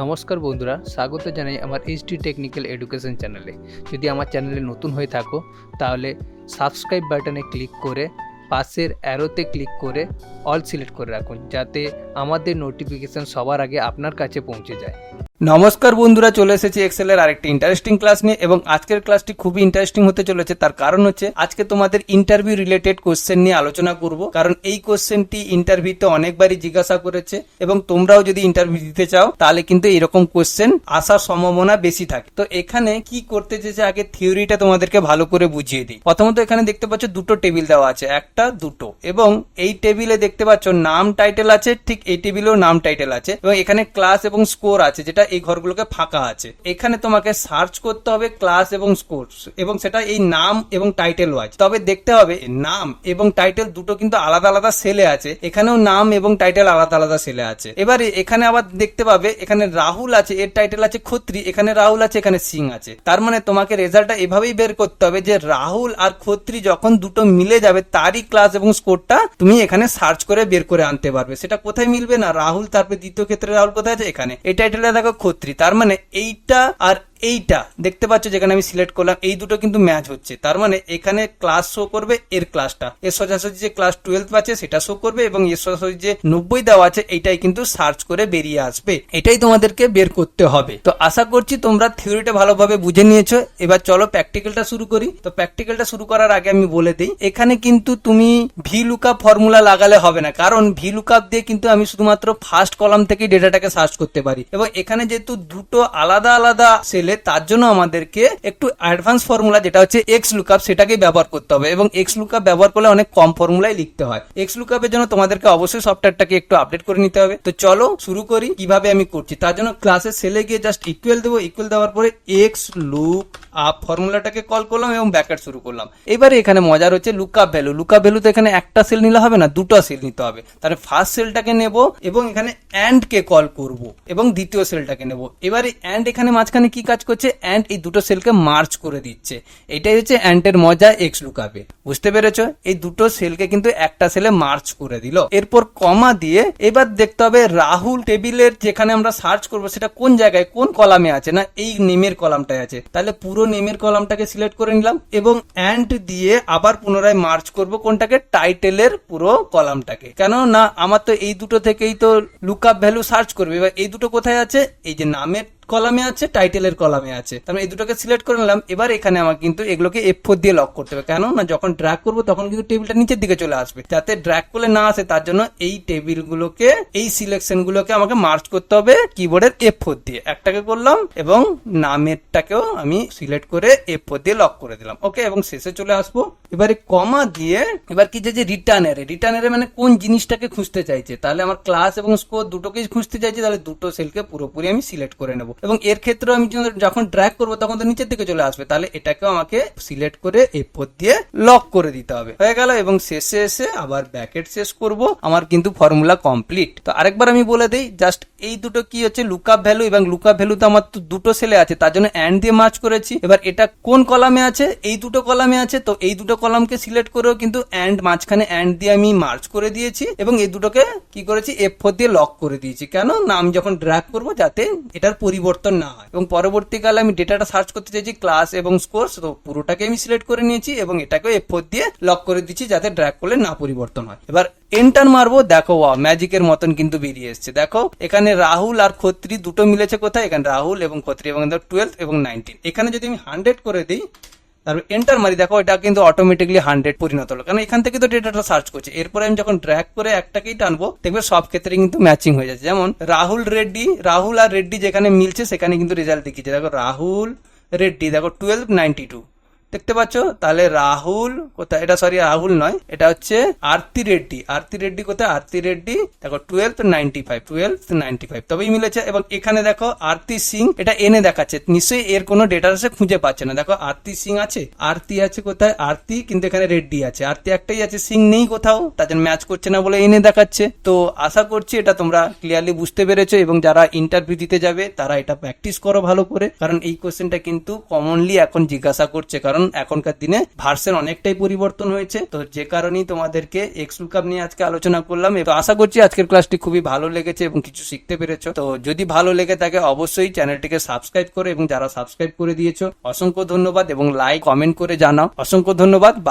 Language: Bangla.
নমস্কার বন্ধুরা, স্বাগত জানাই আমার এইচডি টেকনিক্যাল এডুকেশন চ্যানেলে যদি আমার চ্যানেলে নতুন হয়ে থাকো, তাহলে সাবস্ক্রাইব বাটনে ক্লিক করে, পাশের অ্যারোতে ক্লিক করে অল সিলেক্ট করে রাখুন, যাতে আমাদের নোটিফিকেশান সবার আগে আপনার কাছে পৌঁছে যায়। নমস্কার বন্ধুরা, চলে এসেছি এক্সেলের আরেকটি ইন্টারেস্টিং ক্লাস নিয়ে এবং আজকের ক্লাসটি খুবই ইন্টারেস্টিং হতে চলেছে। তার কারণ হচ্ছে, আজকে তোমাদের ইন্টারভিউ রিলেটেড কোশ্চেন নিয়ে আলোচনা করব। কারণ এই কোশ্চেনটি ইন্টারভিউতে অনেকবারই জিজ্ঞাসা করেছে এবং তোমরাও যদি ইন্টারভিউ দিতে চাও, তাহলে কিন্তু এরকম কোশ্চেন আসার সম্ভাবনা বেশি থাকে। তো এখানে কি করতে চেয়েছে আগে থিওরিটা তোমাদেরকে ভালো করে বুঝিয়ে দিই। প্রথমত এখানে দেখতে পাচ্ছ দুটো টেবিল দেওয়া আছে, একটা, দুটো। এবং এই টেবিলে দেখতে পাচ্ছ নাম টাইটেল আছে, ঠিক এই টেবিলেও নাম টাইটেল আছে। এবং এখানে ক্লাস এবং স্কোর আছে, যেটা এই ঘরগুলোকে ফাঁকা আছে। এখানে তোমাকে সার্চ করতে হবে ক্লাস এবং স্কোর এবং সেটা এই নাম এবং টাইটেল ওয়াইজ তবে দেখতে হবে, নাম এবং টাইটেল দুটো কিন্তু আলাদা আলাদা সেলে আছে। এখানেও নাম এবং টাইটেল আলাদা আলাদা সেলে আছে। এবারে এখানে আবার দেখতে পাবে, এখানে রাহুল আছে, এর টাইটেল আছে খত্রি এখানে রাহুল আছে, এখানে সিং আছে। তার মানে তোমাকে রেজাল্টটা এভাবেই বের করতে হবে যে রাহুল আর খত্রি যখন দুটো মিলে যাবে, তারই ক্লাস এবং স্কোরটা তুমি এখানে সার্চ করে বের করে আনতে পারবে। সেটা কোথায় মিলবে না? রাহুল তারপরে দ্বিতীয় ক্ষেত্রে রাহুল কোথায় আছে? এখানে। এই টাইটেলটা দেখো খত্রি তার মানে এইটা আর এইটা, দেখতে পাচ্ছ যেখানে আমি সিলেক্ট করলাম, এই দুটো কিন্তু ম্যাচ হচ্ছে। তার মানে এখানে ক্লাস শো করবে এর ক্লাসটা এর সোজাসুজি যে ক্লাস টুয়েলভ আছে, সেটা শো করবে এবং এর সোজাসুজি যে নব্বই দেওয়া আছে, এইটাই কিন্তু সার্চ করে বেরিয়ে আসবে। এটাই তোমাদেরকে বের করতে হবে। তো আশা করছি তোমরা থিওরিটা ভালোভাবে বুঝে নিয়েছো। এবার চলো প্র্যাকটিক্যালটা শুরু করি। তো প্র্যাকটিক্যালটা শুরু করার আগে আমি বলে দিই, এখানে কিন্তু তুমি ভি লুকআপ ফর্মুলা লাগালে হবে না। কারণ ভি লুকআপ দিয়ে কিন্তু আমি শুধুমাত্র ফার্স্ট কলাম থেকে ডেটাটাকে সার্চ করতে পারি। এবং এখানে যেহেতু দুটো আলাদা আলাদা সেলে তার জন্য আমাদেরকে একটু অ্যাডভান্স ফর্মুলা যেটা হচ্ছে এক্স লুকআপ সেটাকে ব্যবহার করতে হবে এবং এক্স লুকআপ ব্যবহার করলে অনেক কম ফর্মুলাই লিখতে হয়। এক্স লুকআপের জন্য তোমাদেরকে অবশ্যই সফটওয়্যারটাকে একটু আপডেট করে নিতে হবে। তো চলো শুরু করি, কীভাবে আমি করছি। তার জন্য ক্লাসের সেলে গিয়ে জাস্ট ইকুয়াল দেবো। ইকুয়াল দেওয়ার পরে এক্স লুক আপ ফর্মুলাটাকে কল করলাম এবং ব্যাকেট শুরু করলাম। এবারে এখানে মজার হচ্ছে লুকআপ ভ্যালু লুকআপ ভ্যালু তো এখানে একটা সেল নিলে হবে না, দুটো সেল নিতে হবে। তাহলে ফার্স্ট সেলটাকে নেব এবং এখানে অ্যান্ড কে কল করব এবং দ্বিতীয় সেলটাকে নেব। এবারে অ্যান্ড এখানে মাঝখানে কি কাজ করছে অ্যান্ড এই দুটো সেলকে মার্চ করে দিচ্ছে। এটাই হচ্ছে অ্যান্ডের মজা এক্স লুকআপে বুঝতে পেরেছ? এই দুটো সেলকে কিন্তু একটা সেলে মার্চ করে দিল। এরপর কমা দিয়ে এবার দেখতে হবে রাহুল টেবিলের যেখানে আমরা সার্চ করব সেটা কোন জায়গায়, কোন কলামে আছে? না, এই নেমের কলামটায় আছে। তাহলে পুরো নেমের কলামটাকে সিলেক্ট করে নিলাম এবং অ্যান্ড দিয়ে আবার পুনরায় মার্চ করব কোনটাকে? টাইটেলের পুরো কলামটাকে কেন না আমার তো এই দুটো থেকেই তো লুকআপ ভ্যালু সার্চ করবে। এবার এই দুটো কোথায় আছে? এই যে নামের কলামে আছে, টাইটেলের কলামে আছে। তারপরে এই দুটোকে সিলেক্ট করে নিলাম। এবার এখানে আমাকে কিন্তু এগুলোকে এফ ফোর দিয়ে লক করতে হবে। কেন? না, যখন ড্র্যাগ করব, তখন কিন্তু টেবিলটা নিচের দিকে চলে আসবে। যাতে ড্র্যাগ করলে না আসে, তার জন্য এই টেবিলগুলোকে এই সিলেকশন গুলোকে আমাকে মার্চ করতে হবে কিবোর্ডের এফ ফোর দিয়ে। একটাকে করলাম এবং নামেরটাকেও আমি সিলেক্ট করে এফ ফোর দিয়ে লক করে দিলাম। ওকে এবং শেষে চলে আসব। এবারে কমা দিয়ে, এবার কি যে রিটার্নারে রিটার্নারে মানে কোন জিনিসটাকে খুঁজতে চাইছে? তাহলে আমার ক্লাস এবং স্কোর দুটোকেই খুঁজতে চাইছে, তাহলে দুটো সেলকে পুরোপুরি আমি সিলেক্ট করে নেব। এবং এর ক্ষেত্রে আমি যখন ড্র্যাগ করব, তখন তো নিচের দিকে চলে আসবে। তাহলে এটাকেও আমাকে সিলেক্ট করে এরপর দিয়ে লক করে দিতে হবে। হয়ে গেল, এবং শেষে এসে আবার ব্যাকেট শেষ করব। আমার কিন্তু ফর্মুলা কমপ্লিট তো আরেকবার আমি বলে দিই জাস্ট এই দুটো কি হচ্ছে? লুকআপ ভ্যালু এবং লুকআপ ভ্যালু তো আমার তো দুটো সেলে আছে, তার জন্য অ্যান্ড দিয়ে মার্চ করেছি। এবার এটা কোন কলামে আছে? এই দুটো কলামে আছে, তো এই দুটো কলামকে সিলেক্ট করেও কিন্তু অ্যান্ড মাঝখানে অ্যান্ড দিয়ে আমি মার্চ করে দিয়েছি এবং এই দুটোকে কি করেছি? এফ ফোর দিয়ে লক করে দিয়েছি। কেন? না, আমি যখন ড্র্যাগ করব, যাতে এটার পরিবর্তন না হয়। এবং পরবর্তীকালে আমি ডেটাটা সার্চ করতে চাইছি ক্লাস এবং স্কোর্স তো পুরোটাকে আমি সিলেক্ট করে নিয়েছি এবং এটাকে এফ ফোর দিয়ে লক করে দিচ্ছি যাতে ড্র্যাগ করলে না পরিবর্তন হয়। এবার এন্টার মারবো, দেখো ওয়া ম্যাজিকের মতন কিন্তু বেরিয়ে এসছে। দেখো, এখানে রাহুল আর খত্রি দুটো মিলেছে কোথায়? এখানে রাহুল এবং খত্রি এবং টুয়েলভ এবং নাইনটিন এখানে যদি আমি হান্ড্রেড করে দিই তারপর এন্টার মারি, দেখো এটা কিন্তু অটোমেটিকলি হান্ড্রেড পরিণত হলো। কারণ এখান থেকে তো ডেটাটা সার্চ করছে? এরপরে আমি যখন ড্র্যাগ করে একটাকেই টানবো, দেখবে সব ক্ষেত্রে কিন্তু ম্যাচিং হয়ে যাচ্ছে। যেমন রাহুল রেড্ডি, রাহুল আর রেড্ডি যেখানে মিলছে, সেখানে কিন্তু রেজাল্ট দেখিয়েছে। দেখো রাহুল রেড্ডি, দেখো টুয়েলভ নাইনটি টু দেখতে পাচ্ছ? তাহলে রাহুল কোথায়? এটা সরি রাহুল নয়। এটা হচ্ছে আরতি রেড্ডি। আরতি রেড্ডি কোথায়? আরতি রেড্ডি, দেখো twelve ninety five twelve ninety five তবেই মিলেছে এবং এখানে দেখো, আরতি সিং, এটা এনে দেখাচ্ছে। নিশ্চয়ই এর কোনো ডেটা সে খুঁজে পাচ্ছে না। দেখো, আরতি সিং আছে, আরতি আছে কোথায়? আরতি, কিন্তু এখানে রেড্ডি আছে। আরতি একটাই আছে, সিং নেই কোথাও। জন্য ম্যাচ করছে না বলে এনে দেখাচ্ছে। তো আশা করছি এটা তোমরা ক্লিয়ারলি বুঝতে পেরেছ এবং যারা ইন্টারভিউ দিতে যাবে, তারা এটা প্র্যাকটিস করো ভালো করে। কারণ এই কোশ্চেনটা কিন্তু কমনলি এখন জিজ্ঞাসা করছে। কারণ কারণ এখনকার দিনে ভার্সেন অনেকটাই পরিবর্তন হয়েছে। তো যে কারণেই তোমাদেরকে এক্স কাপ নিয়ে আজকে আলোচনা করলাম তো আশা করছি আজকের ক্লাসটি খুবই ভালো লেগেছে এবং কিছু শিখতে পেরেছ। তো যদি ভালো লেগে থাকে অবশ্যই চ্যানেলটিকে সাবস্ক্রাইব করে এবং যারা সাবস্ক্রাইব করে দিয়েছ, অসংখ্য ধন্যবাদ এবং লাইক কমেন্ট করে জানাও। অসংখ্য ধন্যবাদ বাই